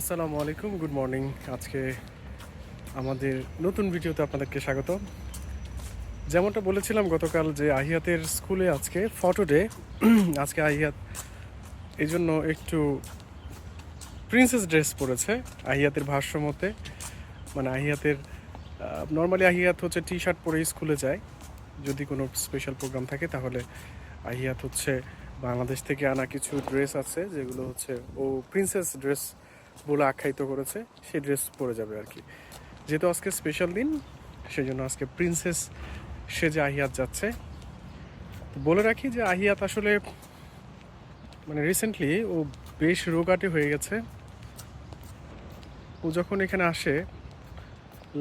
আসসালামু আলাইকুম, good morning. আজকে আমাদের নতুন ভিডিওতে আপনাদেরকে স্বাগত। যেমনটা বলেছিলাম গতকাল যে আহিয়াতের স্কুলে আজকে ফটো ডে আজকে আহিয়াত এই জন্য একটু প্রিন্সেস ড্রেস পরেছে আহিয়াতের ভাষ্য মতে মানে আহিয়াতের নর্মালি আহিয়াত হচ্ছে টি শার্ট পরে স্কুলে যায়। যদি কোনো স্পেশাল প্রোগ্রাম থাকে তাহলে আহিয়াত হচ্ছে বাংলাদেশ থেকে আনা কিছু ড্রেস আছে, যেগুলো হচ্ছে ও প্রিন্সেস ড্রেস বলে আখ্যায়িত করেছে, সেই ড্রেস পরে যাবে আর কি। যেহেতু আজকে স্পেশাল দিন সেই জন্য আজকে প্রিন্সেস সেজে আহিয়াত যাচ্ছে। বলে রাখি যে আহিয়াত আসলে মানে রিসেন্টলি ও বেশ রোগাটে হয়ে গেছে। ও যখন এখানে আসে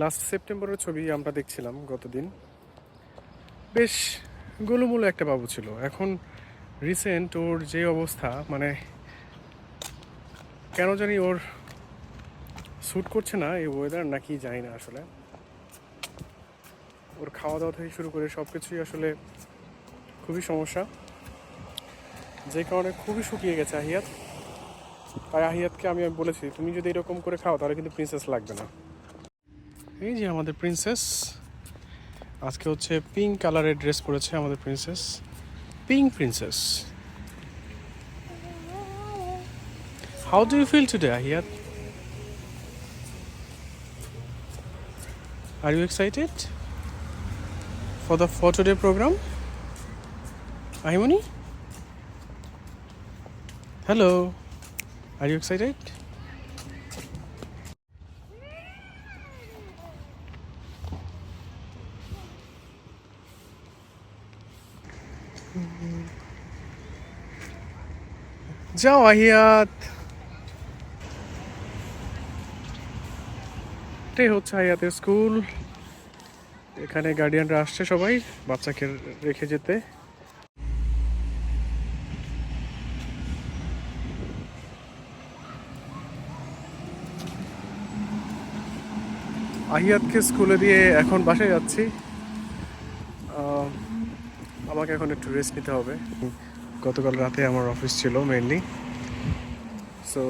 লাস্ট সেপ্টেম্বরের ছবি আমরা দেখছিলাম গতদিন। বেশ গোলুমুলো একটা বাবু ছিল। এখন রিসেন্ট ওর যে অবস্থা মানে কেন জানি ওর স্যুট করছে না, এই ওয়েদার নাকি জানি না আসলে। ওর খাওয়া দাওয়া থেকে শুরু করে সব কিছুই আসলে খুবই সমস্যা। যে কারণে খুবই শুকিয়ে গেছে আহিয়াত। তাই আহিয়াতকে আমি বলেছি, তুমি যদি এরকম করে খাও, তাহলে কিন্তু প্রিন্সেস লাগবে না। এই যে আমাদের প্রিন্সেস আজকে হচ্ছে পিঙ্ক কালারের ড্রেস পরেছে আমাদের princess pink princess How do you feel today, Ahiyat? Are you excited for the photo day program? Ahimani? Hello. Are you excited? যাও আহিয়াত এটাই হচ্ছে হায়াতের স্কুল। এখানে গার্ডিয়ানরা আসছে সবাই, বাচ্চাকে রেখে যেতে। আহিয়াতকে স্কুলে দিয়ে এখন বাসায় যাচ্ছি। আমাকে এখন একটু রেস্ট নিতে হবে। গতকাল রাতে আমার অফিস ছিল মেনলি সো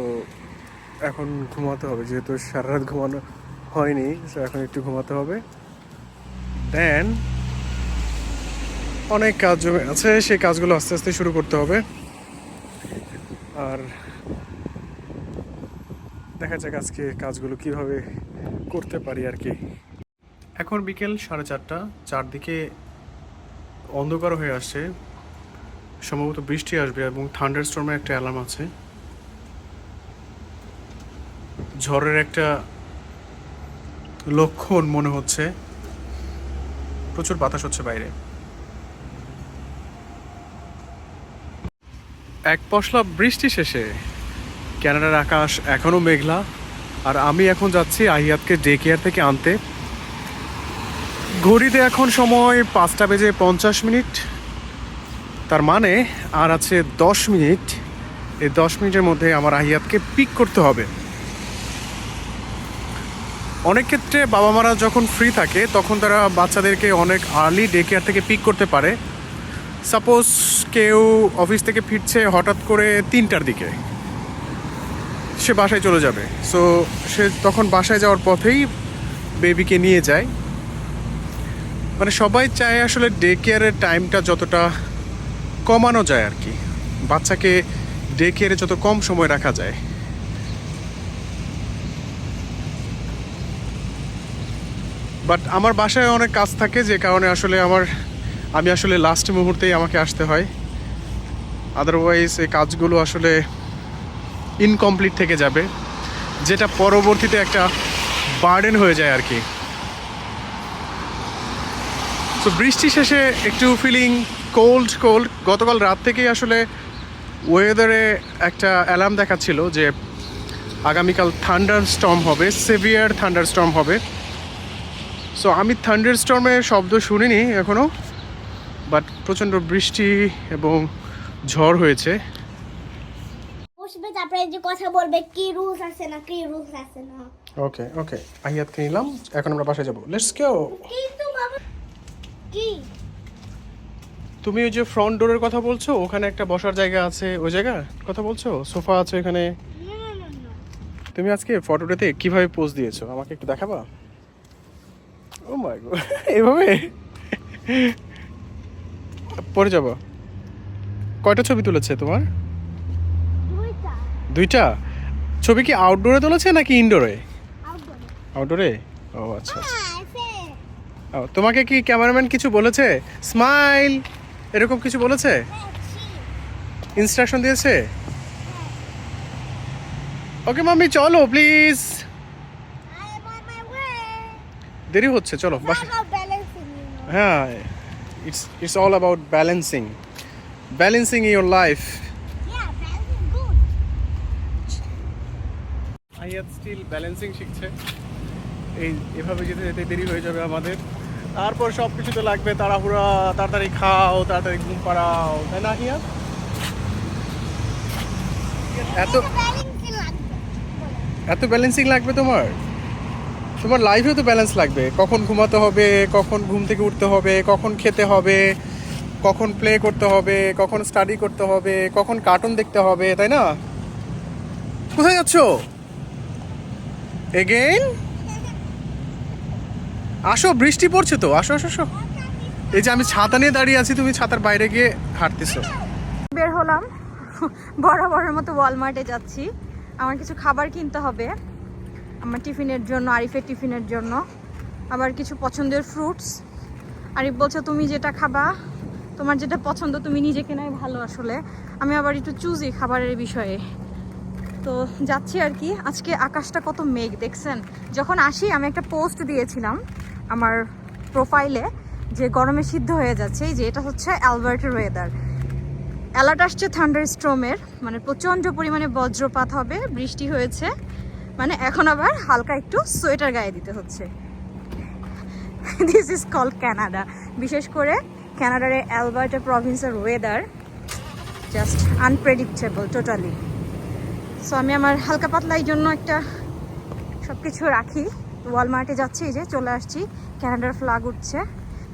এখন ঘুমাতে হবে, যেহেতু সারা রাত ঘুমানো হয়নি সো এখন একটু ঘুমাতে হবে। দেন অনেক কাজ জমে আছে, সেই কাজগুলো আস্তে আস্তে শুরু করতে হবে। আর দেখা যাক আজকে কাজগুলো কীভাবে করতে পারি আর কি। এখন বিকেল সাড়ে চারটা, চারদিকে অন্ধকার হয়ে আসছে। সম্ভবত বৃষ্টি আসবে এবং থান্ডার স্টর্মের একটা অ্যালার্ম আছে। ঝড়ের একটা লক্ষণ মনে হচ্ছে। প্রচুর বাতাস হচ্ছে বাইরে। এক পশলা বৃষ্টি শেষে ক্যানাডার আকাশ এখনও মেঘলা। আর আমি এখন যাচ্ছি আহিয়াতকে ডে কেয়ার থেকে আনতে। ঘড়িতে এখন সময় পাঁচটা বেজে পঞ্চাশ মিনিট। তার মানে আর আছে দশ মিনিট। এই দশ মিনিটের মধ্যে আমার আহিয়াতকে পিক করতে হবে। অনেক ক্ষেত্রে বাবা মারা যখন ফ্রি থাকে, তখন তারা বাচ্চাদেরকে অনেক আর্লি ডে কেয়ার থেকে পিক করতে পারে। সাপোজ কেউ অফিস থেকে ফিরছে হঠাৎ করে তিনটার দিকে। সে বাসায় চলে যাবে। সো সে তখন বাসায় যাওয়ার পথেই বেবিকে নিয়ে যায়। মানে সবাই চায় আসলে ডে কেয়ারের টাইমটা যতটা কমানো যায় আর কি। বাচ্চাকে ডে কেয়ারে যত কম সময় রাখা যায়। বাট আমার বাসায় অনেক কাজ থাকে যে কারণে আসলে আমার, আমি আসলে লাস্ট মুহূর্তেই আমাকে আসতে হয়। আদারওয়াইজ এই কাজগুলো আসলে ইনকমপ্লিট থেকে যাবে। যেটা পরবর্তীতে একটা বার্ডেন হয়ে যায় আর কি তো বৃষ্টি শেষে একটু ফিলিং কোল্ড কোল্ড গতকাল রাত থেকেই আসলে ওয়েদারে একটা অ্যালার্ম দেখাচ্ছিল যে আগামীকাল থান্ডার স্টর্ম হবে সেভিয়ার থান্ডার স্টর্ম হবে। সো আমি থান্ডার স্টর্মের শব্দ শুনিনি এখনও বাট প্রচণ্ড বৃষ্টি এবং ঝড় হয়েছে। বসবে তারপরে যে কথা বলবে কি রুলস আছে না কি রুলস আছে না। ওকে ওকে আহিয়াতকে নিলাম এখন আমরা বাসায় যাব। লেটস কিন্তু বাবা কি? তুমি ওই যে ফ্রন্ট ডোরের কথা বলছো ওখানে একটা বসার জায়গা আছে ওই জায়গা? কথা বলছো? সোফা আছে এখানে না না না না। তুমি আজকে ফটোটাতে কীভাবে পোজ দিয়েছ? আমাকে একটু দেখাবা? ও মাই গড এভাবে? পরে যাব। কয়টা ছবি তুলেছে তোমার? দুইটা। ছবি কি আউটডোরে তুলেছে নাকি ইনডোরে আউটডোরে ও আচ্ছা আচ্ছা। হ্যাঁ ও, তোমাকে কি ক্যামেরাম্যান কিছু বলেছে? স্মাইল এরকম কিছু বলেছে? ইনস্ট্রাকশন দিয়েছে? ওকে মাম্মি চলো প্লিজ দেরি হচ্ছে চলো. হ্যাঁ it's it's all about balancing balancing your life Ayat still balancing শিখছে। এই এভাবে যেতে যেতে দেরি হয়ে যাবে আমাদের। তারপর সব কিছুতে লাগবে তাড়াহুড়া তাড়াতাড়ি খাও তাড়াতাড়ি ঘুম পাড়াও তাই না হিয়াত এত। এত ব্যালেন্সিং লাগবে তোমার? তোমার লাইফেও তো ব্যালেন্স লাগবে। কখন ঘুমাতে হবে, কখন ঘুম থেকে উঠতে হবে, কখন খেতে হবে, কখন প্লে করতে হবে, কখন স্টাডি করতে হবে, কখন কার্টুন দেখতে হবে, তাই না? কোথায় যাচ্ছ? এগেইন আসো, বৃষ্টি পড়ছে তো। আসো আসো আসো। এই যে আমি ছাতা নিয়ে দাঁড়িয়ে আছি, তুমি ছাতার বাইরে গিয়ে হাঁটতেছো। বের হলাম। বরাবরের মতো ওয়ালমার্টে যাচ্ছি। আমার কিছু খাবার কিনতে হবে। আমার টিফিনের জন্য, আরিফের টিফিনের জন্য। আবার কিছু পছন্দের ফ্রুটস আরিফ বলছে, তুমি যেটা খাবা, তোমার যেটা পছন্দ, তুমি নিজে কেনাই ভালো আসলে? আমি আবার একটু চুজি খাবারের বিষয়ে। তো যাচ্ছি আর কি। আজকে আকাশটা কত মেঘ, দেখছেন? যখন আসি, আমি একটা পোস্ট দিয়েছিলাম আমার প্রোফাইলে যে গরমে সিদ্ধ হয়ে যাচ্ছে যে এটা হচ্ছে অ্যালবার্টের ওয়েদার অ্যালার্ট আসছে থান্ডার স্ট্রোমের মানে প্রচণ্ড পরিমাণে বজ্রপাত হবে, বৃষ্টি হয়েছে। মানে এখন আবার হালকা একটু সোয়েটার গায়ে দিতে হচ্ছে। দিস ইজ কল ক্যানাডা বিশেষ করে ক্যানাডার Alberta প্রভিন্সের weather just unpredictable totally so আমি আমার হালকা পাতলা এই জন্য একটা সব কিছু রাখি। ওয়ালমার্টে যাচ্ছি যে চলে আসছি। ক্যানাডার ফ্ল্যাগ উঠছে।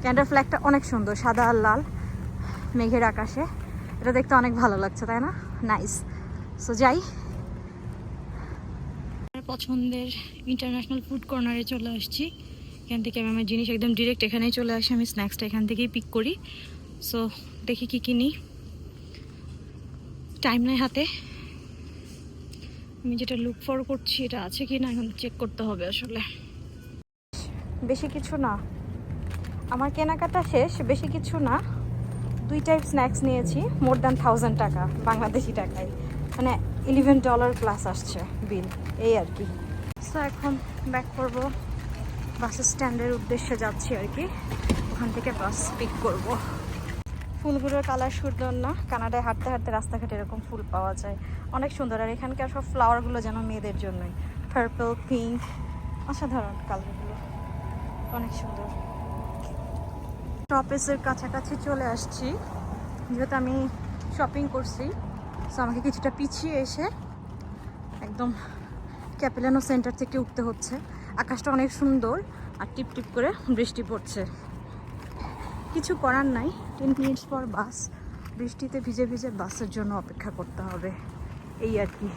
ক্যানাডার ফ্ল্যাগটা অনেক সুন্দর, সাদা আর লাল, মেঘের আকাশে। এটা দেখতে অনেক ভালো লাগছে, তাই না? নাইস সো যাই। পছন্দের ইন্টারন্যাশনাল ফুড কর্নারে চলে আসছি। এখান থেকে আমি আমার জিনিস একদম ডিরেক্ট এখানেই চলে আসি, আমি স্ন্যাক্সটা এখান থেকেই পিক করি। সো দেখি কি কিনি। টাইম নাই হাতে। আমি যেটা লুক ফর করছি, এটা আছে কি না এখন চেক করতে হবে আসলে। বেশি কিছু না। আমার কেনাকাটা শেষ, বেশি কিছু না। দুই টাইপ স্ন্যাক্স নিয়েছি, মোর দ্যান থাউজেন্ড টাকা, বাংলাদেশি টাকায়। মানে ইলেভেন ডলার প্লাস আসছে বিল এই আর কি। সো এখন ব্যাক করব। বাস স্ট্যান্ডের উদ্দেশ্যে যাচ্ছি আর কি। ওখান থেকে বাস পিক করব। ফুলগুলোর কালার সুন্দর না? কানাডায় হাঁটতে হাঁটতে রাস্তাঘাটে এরকম ফুল পাওয়া যায়। অনেক সুন্দর। আর এখানকার সব ফ্লাওয়ারগুলো যেন মেয়েদের জন্যই। পার্পল পিঙ্ক অসাধারণ কালারগুলো অনেক সুন্দর। টপেসের কাছাকাছি চলে আসছি। যেহেতু আমি শপিং করছি। সো আমাকে কিছুটা পিছিয়ে এসে একদম ক্যাপিলানো সেন্টার থেকে উঠতে হচ্ছে। আকাশটা অনেক সুন্দর আর টিপ টিপ করে বৃষ্টি পড়ছে। কিছু করার নাই। টেন মিনিটস পর বাস। বৃষ্টিতে ভিজে ভিজে বাসের জন্য অপেক্ষা করতে হবে। এই আর কি।